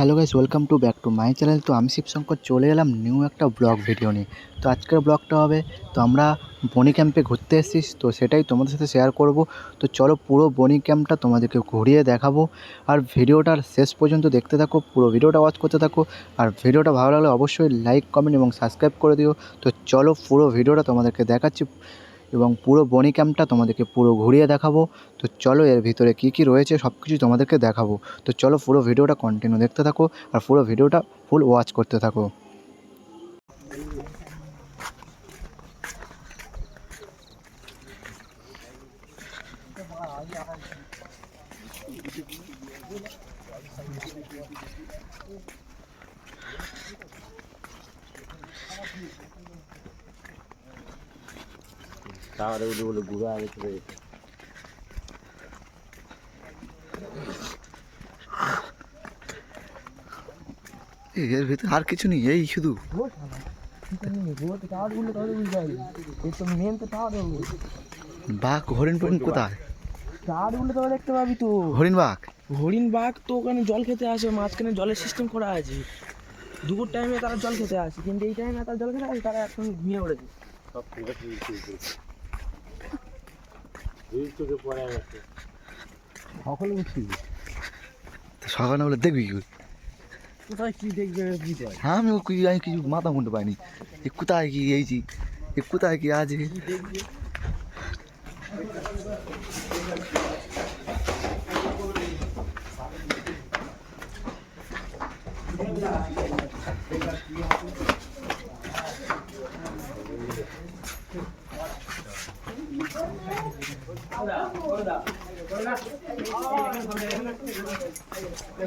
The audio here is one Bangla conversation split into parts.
Hello guys welcome to back to my channel তো আমি শিবশঙ্কর চলে এলাম নিউ একটা ব্লগ ভিডিও নিয়ে। তো আজকের ব্লগটা হবে, তো আমরা বনি ক্যাম্পে ঘুরতে এসেছি, তো সেটাই তোমাদের সাথে শেয়ার করব। তো চলো পুরো বনি ক্যাম্পটা তোমাদেরকে ঘুরিয়ে দেখাবো। আর ভিডিওটার শেষ পর্যন্ত দেখতে থাকো, পুরো ভিডিওটা ওয়াচ করতে থাকো। আর ভিডিওটা ভালো লাগলে অবশ্যই লাইক কমেন্ট এবং সাবস্ক্রাইব করে দিও। তো চলো পুরো ভিডিওটা তোমাদেরকে দেখাচ্ছি। এবং পুরো বনি ক্যাম্পটা তোমাদেরকে পুরো ঘুরিয়ে দেখাবো। তো চলো এর ভিতরে কী কী রয়েছে সব কিছু তোমাদেরকে দেখাবো। তো চলো পুরো ভিডিওটা কন্টিনিউ দেখতে থাকো আর পুরো ভিডিওটা ফুল ওয়াচ করতে থাকো। তাহলে ওগুলো বলে ঘুরে আগে চলে যেত এর ভিতরে আর কিছু নেই এই শুধু। বাঘ হরিণ ফরিণ কোথায়? দেখতে পাবি তো হরিণ বাঘ? হরিণ বাঘ তো ওখানে জল খেতে আসে মাঝখানে জলের সিস্টেম করা আছে। দুপুর টাইমে তারা জল খেতে আসে কিন্তু এই টাইমে তারা জল খেতে আসে তারা এখন ঘুমিয়ে পড়েছে। দুই চোখে পড়ে গেছে। সকলে উঠছি তো সকালে বলে দেখবি কি কোথায় কি দেখবে হ্যাঁ আমি কি- আমি কিছু মাথা মুন্ডে পাইনি। এ কোথায় কি এইছি এ কোথায় কি আছে?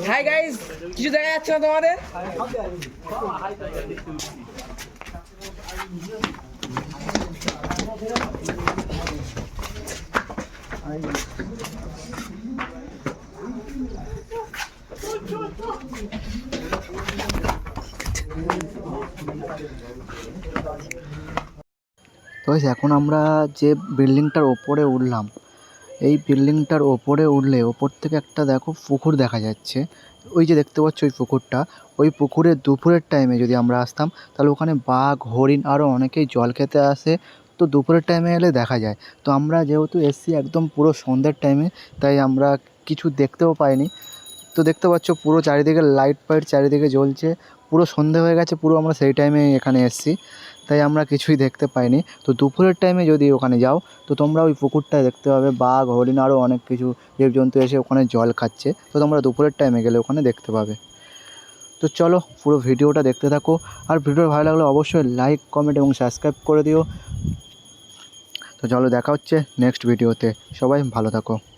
হাই গাইস কিছু দেখা যাচ্ছে না তোমাদের? তো এখন আমরা যে বিল্ডিংটার ওপরে উঠলাম এই বিল্ডিংটার ওপরে উঠলে, ওপর থেকে একটা দেখো পুকুর দেখা যাচ্ছে। ওই যে দেখতে পাচ্ছ ওই পুকুরটা। ওই পুকুরে দুপুরের টাইমে যদি আমরা আসতাম, তাহলে ওখানে বাঘ, হরিণ আরও অনেকেই জল খেতে আসে। তো দুপুরের টাইমে এলে দেখা যায়। তো আমরা যেহেতু এসছি একদম পুরো সন্ধ্যের টাইমে তাই আমরা কিছু দেখতেও পাইনি। তো দেখতে পাচ্ছ পুরো চারিদিকে লাইট ফাইট চারিদিকে জ্বলছে। পুরো সন্ধে হয়ে গেছে, পুরো আমরা সেই টাইমে এখানে এসছি। তাই আমরা কিছুই দেখতে পাইনি। তো দুপুরের টাইমে যদি ওখানে যাও, তো তোমরা ওই পুকুরটায় দেখতে পাবে, বাঘ, হরিণ আরও অনেক কিছু জীবজন্তু এসে ওখানে জল খাচ্ছে। তো তোমরা দুপুরের টাইমে গেলে ওখানে দেখতে পাবে। তো চলো, পুরো ভিডিওটা দেখতে থাকো। আর ভিডিও ভালো লাগলে অবশ্যই লাইক কমেন্ট এবং সাবস্ক্রাইব করে দিও। তো চলো, দেখা হচ্ছে নেক্সট ভিডিওতে সবাই ভালো থাকো।